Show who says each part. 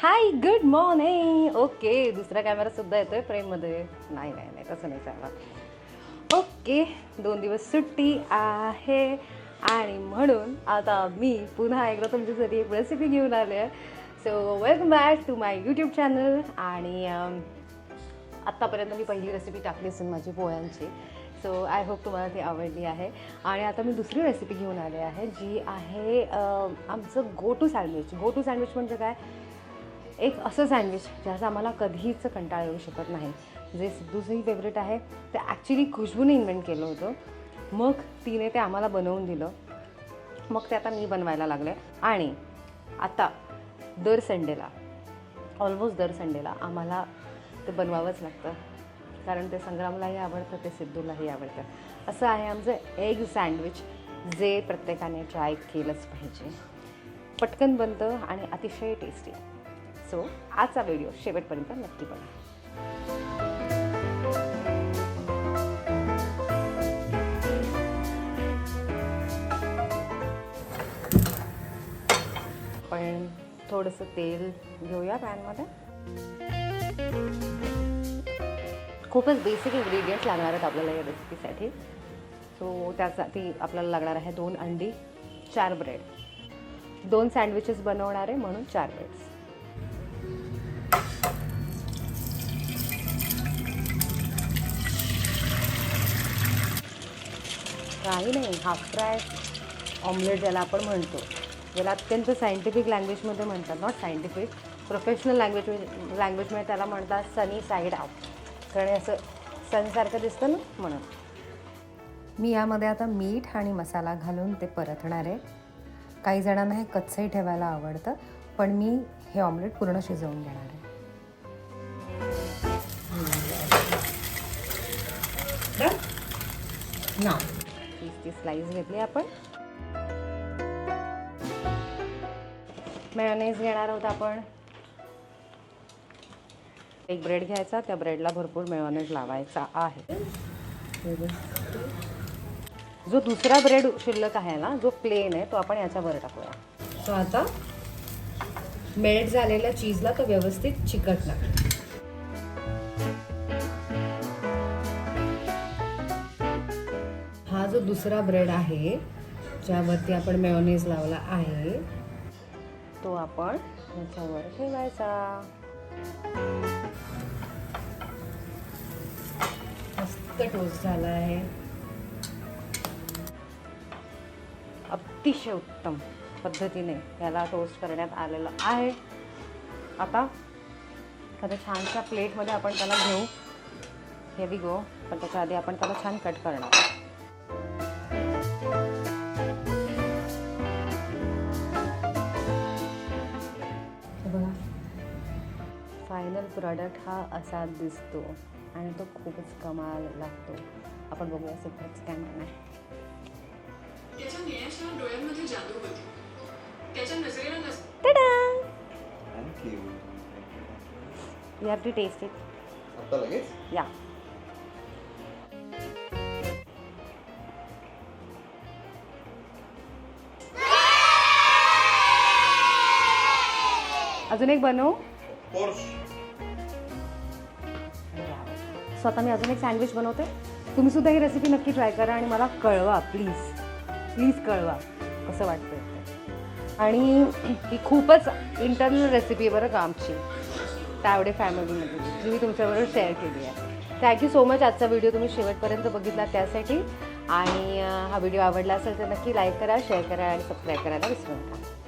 Speaker 1: Hi good morning okay दुसरा कॅमेरासुद्धा येतो आहे फ्रेममध्ये. नाही नाही नाही तसं नाही चालणार. ओके दोन दिवस सुट्टी आहे. आणि म्हणून आता मी पुन्हा एकदा तुमच्यासाठी एक रेसिपी घेऊन आले आहे. So welcome back to my YouTube channel आणि आत्तापर्यंत मी पहिली रेसिपी टाकली असेल माझी पोह्यांची. सो आय होप तुम्हाला ती आवडली आहे. आणि आता मी दुसरी रेसिपी घेऊन आले आहे जी आहे आमचं go to sandwich go to sandwich म्हणजे काय? एक असं सँडविच ज्याचा आम्हाला कधीच कंटाळा येऊ शकत नाही. जे सिद्धूचंही फेवरेट आहे ते ॲक्च्युली खुशबूने इन्व्हेंट केलं होतं. मग तिने ते आम्हाला बनवून दिलं. मग ते आता मी बनवायला लागले. आणि आता दर संडेला ऑलमोस्ट दर संडेला आम्हाला ते बनवावंच लागतं. कारण ते संग्रामलाही आवडतं ते सिद्धूलाही आवडतं. असं आहे आमचं एग सँडविच जे प्रत्येकाने ट्राय केलंच पाहिजे. पटकन बनतं आणि अतिशय टेस्टी सो आजचा व्हिडिओ शेवटपर्यंत नक्की बघा. पण थोडंसं तेल घेऊया पॅनमध्ये. खूपच बेसिक इन्ग्रेडियंट्स लागणार आहेत आपल्याला या रेसिपीसाठी सो त्यासाठी आपल्याला लागणार आहे दोन अंडी चार ब्रेड दोन सँडविचेस बनवणार आहे म्हणून चार ब्रेड्स काही नाही हाफ फ्राय ऑमलेट ज्याला आपण म्हणतो. ज्याला अत्यंत सायंटिफिक लँग्वेजमध्ये म्हणतात नॉट सायंटिफिक प्रोफेशनल लँग्वेज लँग्वेजमध्ये त्याला म्हणतात सनी साईड आउट कारण असं सनसारखं दिसतं ना म्हणून. मी यामध्ये आता मीठ आणि मसाला घालून ते परतणार आहे. काही जणांना हे कच्चंही ठेवायला आवडतं पण मी हे ऑमलेट पूर्ण शिजवून घेणार आहे. ना. चीजची स्लाईस घेतली आपण. मेयोनेज घेणार आहोत आपण. एक ब्रेड घ्यायचा त्या ब्रेडला भरपूर मेयोनेज लावायचा आहे. जो दुसरा ब्रेड शिल्लक आहे ना जो प्लेन आहे तो आपण याच्यावर टाकूया. तो आता मेल्ट झालेल्या चीजला तो व्यवस्थित चिकटणार. हा जो दुसरा ब्रेड आहे ज्यावरती आपण मेयोनीज लावला आहे तो आपण याच्यावर ठेवायचा. मस्त टोस्ट झाला आहे. अतिशय उत्तम पद्धतीने याला टोस्ट करण्यात आलेलं आहे. आता एखाद्या छानशा प्लेटमध्ये आपण त्याला घेऊ. हेवी गो पण त्याच्या आधी आपण त्याला छान कट करणार हे बघा. फायनल प्रॉडक्ट हा असा दिसतो आणि तो खूपच कमाल लागतो. आपण बघूया सिक्रेट्स काय म्हणणार
Speaker 2: त्याच्या निळ्याशा डोळ्यांमध्ये जादू होती. त्याच्या नजरेला नस
Speaker 3: thank you
Speaker 1: you have to taste it
Speaker 3: आता लगेच?
Speaker 1: या अजून एक बनवू? सो आता मी अजून एक सँडविच बनवते. तुम्ही सुद्धा ही रेसिपी नक्की ट्राय करा आणि मला कळवा प्लीज प्लीज कळवा कसं वाटतं आणि ही खूपच इंटरनल रेसिपी आहे बरं का आमची. तावडे फॅमिलीमध्ये जी मी तुमच्याबरोबर शेअर केली आहे. थँक्यू सो मच आजचा व्हिडिओ तुम्ही शेवटपर्यंत बघितला त्यासाठी. आणि हा व्हिडिओ आवडला असेल तर नक्की लाईक करा शेअर करा आणि सबस्क्राईब करायला विसरू नका.